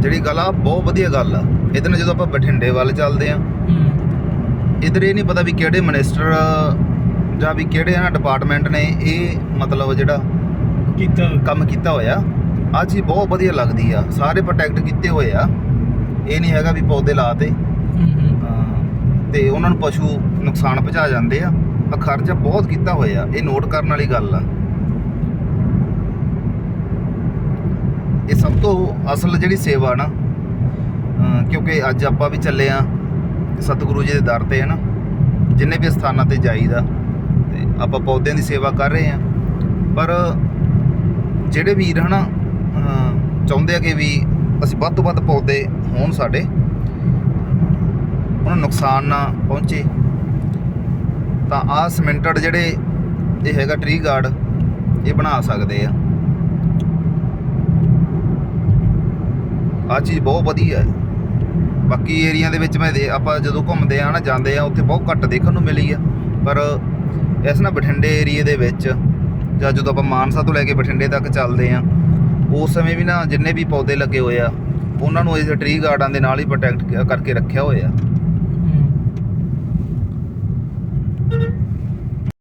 ਜਿਹੜੀ ਗੱਲ ਆ ਬਹੁਤ ਵਧੀਆ ਗੱਲ ਆ। ਇਹਦੇ ਨਾਲ ਜਦੋਂ ਆਪਾਂ ਬਠਿੰਡੇ ਵੱਲ ਚੱਲਦੇ ਆ ਇਧਰ ਇਹ ਨਹੀਂ ਪਤਾ ਵੀ ਕਿਹੜੇ ਮਿਨਿਸਟਰ ਜਾਂ ਵੀ ਕਿਹੜੇ ਨਾ ਡਿਪਾਰਟਮੈਂਟ ਨੇ ਇਹ ਮਤਲਬ ਜਿਹੜਾ ਕੀਤਾ। ਕੰਮ ਕੀਤਾ ਹੋਇਆ। ਆ ਚੀਜ਼ ਬਹੁਤ ਵਧੀਆ ਲੱਗਦੀ ਆ। ਸਾਰੇ ਪ੍ਰੋਟੈਕਟ ਕੀਤੇ ਹੋਏ ਆ। ਇਹ ਨਹੀਂ ਹੈਗਾ ਵੀ ਪੌਦੇ ਲਾਤੇ। ਤੇ ਉਹਨਾਂ ਨੂੰ ਪਸ਼ੂ ਨੁਕਸਾਨ ਪਹੁੰਚਾ ਜਾਂਦੇ ਆ। ਆ ਖਰਚਾ ਬਹੁਤ ਕੀਤਾ ਹੋਇਆ। ਇਹ ਨੋਟ ਕਰਨ ਵਾਲੀ ਗੱਲ ਆ ਇਹ ਸਭ ਤੋਂ ਅਸਲ ਜਿਹੜੀ ਸੇਵਾ ਨਾ ਕਿਉਂਕਿ ਅੱਜ ਆਪਾਂ ਵੀ ਚੱਲੇ ਆ ਸਤਿਗੁਰੂ ਜੀ ਦੇ ਦਰ ਤੇ ਹੈ ਨਾ ਜਿੰਨੇ ਵੀ ਸਥਾਨਾਂ ਤੇ ਜਾਈਦਾ, ਤੇ ਆਪਾਂ ਪੌਦਿਆਂ ਦੀ ਸੇਵਾ ਕਰ ਰਹੇ ਆ ਪਰ ਜਿਹੜੇ ਵੀਰ, ਹਨਾ, ਅਹ ਚਾਹੁੰਦੇ ਆ ਕਿ ਵੀ ਅਸੀਂ ਵੱਧ ਤੋਂ ਵੱਧ ਪੌਦੇ ਹੋਣ ਸਾਡੇ, ਉਹਨਾਂ ਨੂੰ ਨੁਕਸਾਨ ਨਾ ਪਹੁੰਚੇ, ਤਾਂ ਆਹ ਸਿਮੈਂਟਡ ਜਿਹੜੇ ਇਹ ਹੈਗਾ ਟਰੀ ਗਾਰਡ ਇਹ ਬਣਾ ਸਕਦੇ ਆ। ਆ ਚੀਜ਼ ਬਹੁਤ ਵਧੀਆ ਹੈ। ਬਾਕੀ ਏਰੀਆ ਦੇ ਵਿੱਚ ਮੈਂ ਦੇ ਆਪਾਂ ਜਦੋਂ ਘੁੰਮਦੇ ਆ ਨਾ, ਜਾਂਦੇ ਆ, ਉੱਥੇ ਬਹੁਤ ਘੱਟ ਦੇਖਣ ਨੂੰ ਮਿਲੀ ਆ। ਪਰ ਇਸ ਨਾ ਬਠਿੰਡੇ ਏਰੀਏ ਦੇ ਵਿੱਚ ਜਾਂ ਜਦੋਂ ਆਪਾਂ ਮਾਨਸਾ ਤੋਂ ਲੈ ਕੇ ਬਠਿੰਡੇ ਤੱਕ ਚੱਲਦੇ ਆ, ਉਸ ਸਮੇਂ ਵੀ ਨਾ ਜਿੰਨੇ ਵੀ ਪੌਦੇ ਲੱਗੇ ਹੋਏ ਆ, ਉਹਨਾਂ ਨੂੰ ਇਸ ਟ੍ਰੀ ਗਾਰਡਨ ਦੇ ਨਾਲ ਹੀ ਪ੍ਰੋਟੈਕਟ ਕਰਕੇ ਰੱਖਿਆ ਹੋਇਆ।